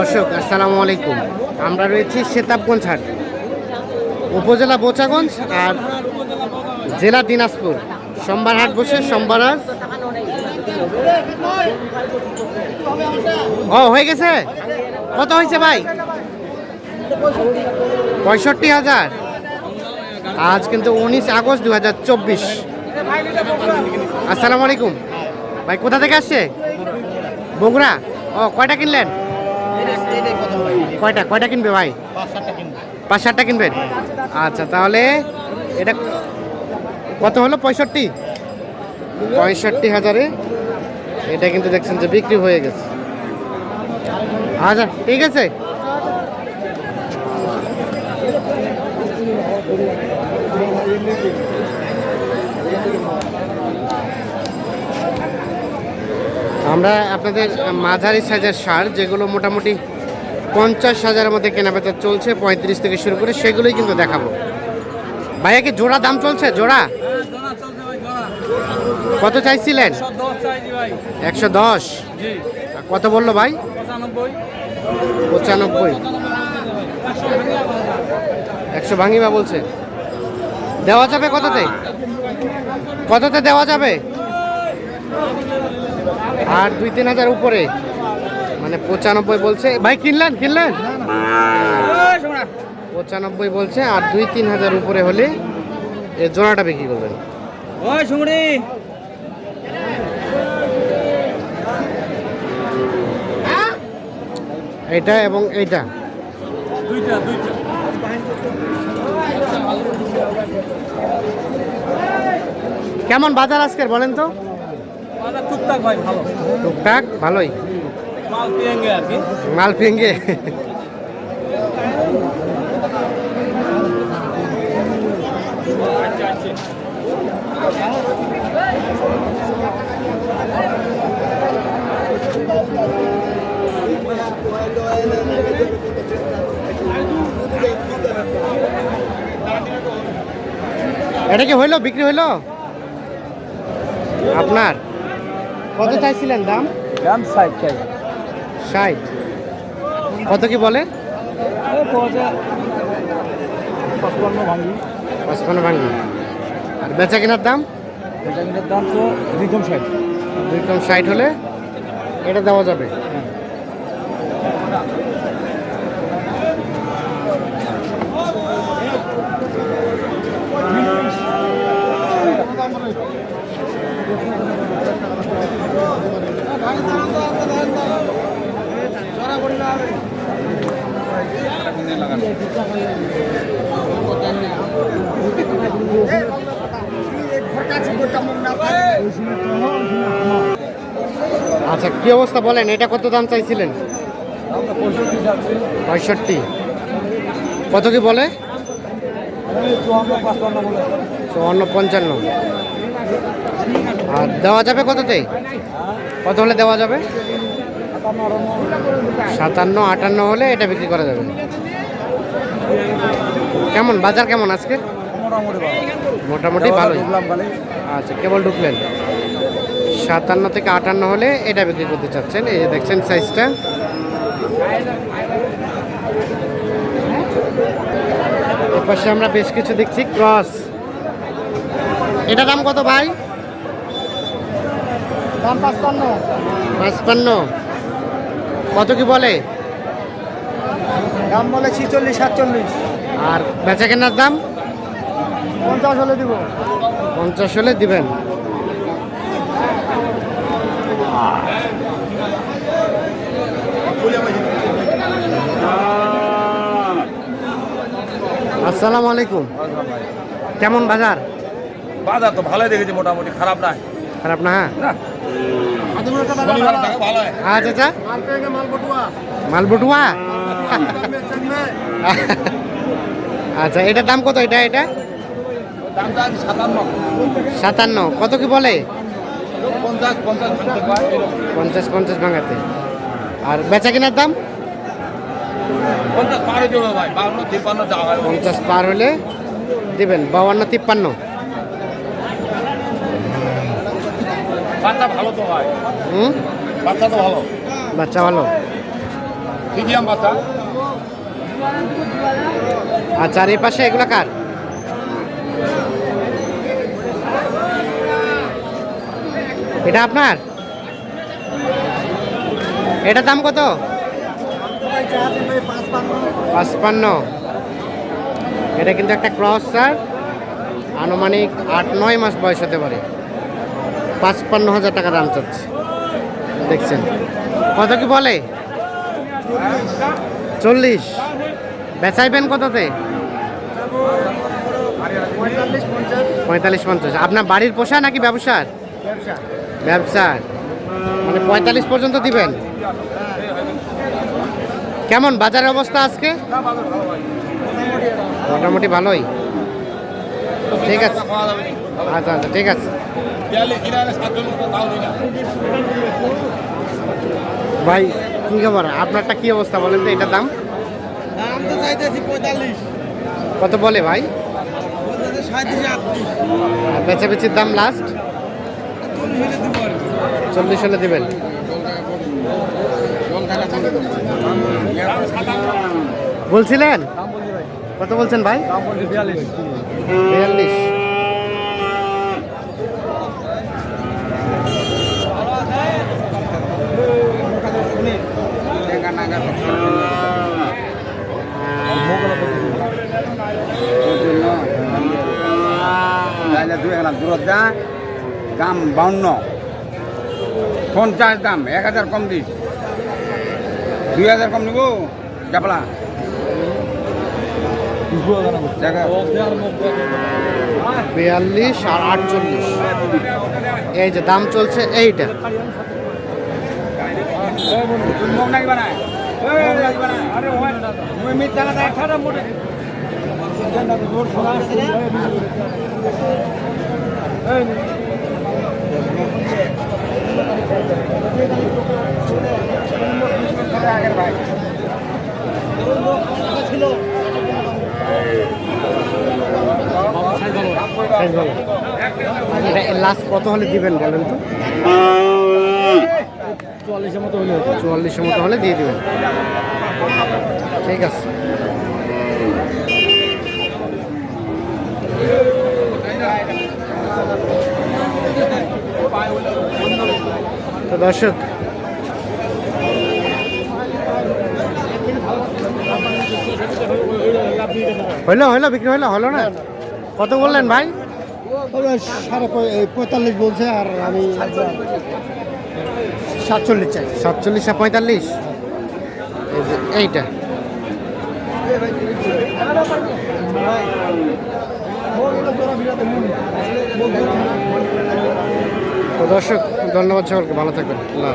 দর্শক, আসসালামু আলাইকুম। আমরা রয়েছি সেতাবগঞ্জ হাট, উপজেলা বোচাগঞ্জ আর জেলা দিনাজপুর। সোমবার হাট বসে, সোমবার আজ ও, হয়ে গেছে? কত হয়েছে ভাই? পঁয়ষট্টি হাজার। আজ কিন্তু উনিশ আগস্ট দু হাজার চব্বিশ। আসসালামু আলাইকুম। ভাই, কোথা থেকে আসছে? বগুড়া? ও, কয়টা কিনলেন? কয়টা? কয়টা কিনবে ভাই? পাঁচ সাতটা কিনবেন আচ্ছা তাহলে এটা কত হলো? পঁয়ষট্টি? পঁয়ষট্টি হাজারে। এটা কিন্তু দেখছেন যে বিক্রি হয়ে গেছে। আচ্ছা ঠিক আছে। আমরা আপনাদের মাঝারি সাইজের সার, যেগুলো মোটামুটি পঞ্চাশ হাজারের মধ্যে কেনাবেচা চলছে, পঁয়ত্রিশ থেকে শুরু করে সেগুলোই কিন্তু দেখাবো। ভাইয়া, কি জোড়া দাম চলছে? জোড়া? কত চাইছিলেন? একশো দশ। কত বলল ভাই? পঁচানব্বই। একশো ভাঙিবা বলছে। দেওয়া যাবে কততে? কততে দেওয়া যাবে? আর দুই তিন হাজার উপরে। মানে পঁচানব্বই বলছে। ভাই কিনলেন কিনলেন? পঁচানব্বই বলছে আর দুই তিন হাজার উপরে হলে এ জোড়াটা বিক্রি করবেন। এটা এবং এইটা। কেমন বাজার আজকের বলেন তো? টুকটাক ভাই ভালো। টুকটাক ভালোই। মাল পেয়েঙ্গে আর কি। মাল ফেঙ্গে এটা কি হইল? বিক্রি হইল? আপনার? কত চাইছিলেন দাম? দাম ষাট চাই। ষাট। কত কি বলে? পঁচপান্ন ভাঙ্গি পঁচপান্ন ভাঙ্গি আর বেচা কেনার দাম? বেচা কেনার দাম তো দুই কম ষাট। দুই কম ষাট হলে এটা দেওয়া যাবে। আচ্ছা কি অবস্থা বলেন? এটা কত দাম চাইছিলেন? পঁয়ষট্টি। কত কি বলে? চুয়ান্ন, পঞ্চান্ন। আর দেওয়া যাবে কততে? কত হলে দেওয়া যাবে? সাতান্ন, আটান্ন হলে এটা বিক্রি করা যাবে। কেমন? বাজার কেমন আজকে? মোটামুটি ভালোই। আচ্ছা কেবল ঢুকলেন? সাতান্ন থেকে আটান্ন হলে এটা বিক্রি করতে চাচ্ছেন। এই যে দেখছেন সাইজটা পাশে আমরা বেশ কিছু দেখছি ক্রস এটা দাম কত ভাই? দাম পাঁচপান্ন। পাঁচপান্ন। কত কি বলে? দাম বলে ছিচল্লিশ সাতচল্লিশ। আর বেচা কেনার দাম? পঞ্চাশ হলে দিব। পঞ্চাশ হলে দিবেন। আসসালামু আলাইকুম। কেমন বাজার? বাজার তো ভালোই দেখেছি মোটামুটি খারাপ নাই। খারাপ না হ্যাঁ? ভালো আচ্ছা আচ্ছা। মালবটুয়া আচ্ছা এটার দাম কত? এটা এটা? সাতান্ন। কত কি বলে? পঞ্চাশ পঞ্চাশ ভাঙাতে আর বেচা কেনার দাম? পঞ্চাশ পারে হলে দেবেন বাউান্ন তিপ্পান্ন। বাচ্চা ভালো তো হুম? বাচ্চা তো ভালো। বাচ্চা ভালো। মিডিয়াম বাচ্চা? আচ্ছা আর এই পাশে এগুলো কার? এটা আপনার? এটা দাম কত? পাঁচপান্ন। এটা কিন্তু একটা ক্রস, স্যার। আনুমানিক আট, নয় মাস বয়স হতে পারে। পাঁচপান্ন হাজার টাকা দাম চাচ্ছে দেখছেন। কত কি বলে? চল্লিশ। বেচাইবেন কততে? পঁয়তাল্লিশ, পঞ্চাশ। আপনার বাড়ির পোষা নাকি ব্যবসার? ব্যবসার মানে পঁয়তাল্লিশ পর্যন্ত দিবেন? কেমন বাজারের অবস্থা আজকে? মোটামুটি ভালোই। ঠিক আছে। আচ্ছা আচ্ছা ঠিক আছে। ভাই কি খবর? আপনারটা কি অবস্থা বলেন তো এটার দাম? কত বলে ভাই? সাঁত্রিশ আটত্রিশ। দাম লাস্ট চল্লিশ হলে দিব আর কি। চল্লিশ হলে দিবেন। বলছিলেন? কত বলছেন ভাই? বিয়াল্লিশ। দূরত দাম বাউন্ন। পঞ্চাশ দাম, এক হাজার কম দিস। দুই হাজার কম নিব জায়গা। বিয়াল্লিশ আর আটচল্লিশ। এই যে দাম চলছে এইটা। মুখ লাগবে না মুখ লাগবে না মুই মিথ্যা কথা একটা মোটে এটা লাস্ট কত হলে দিবেন বলেন তো? চুয়াল্লিশের মতো হলে চুয়াল্লিশের মতো হলে দিয়ে দিবেন। ঠিক আছে। তো দর্শক হইল হইল বিক্রি হইল হলো না? কত বললেন ভাই? সাড়ে পঁয়- পঁয়তাল্লিশ বলছে আর আমি সাতচল্লিশ চাই। সাতচল্লিশ আর পঁয়তাল্লিশ? এইটা। দর্শক, ধন্যবাদ সকলকে, ভালো থাকবেন। আল্লাহ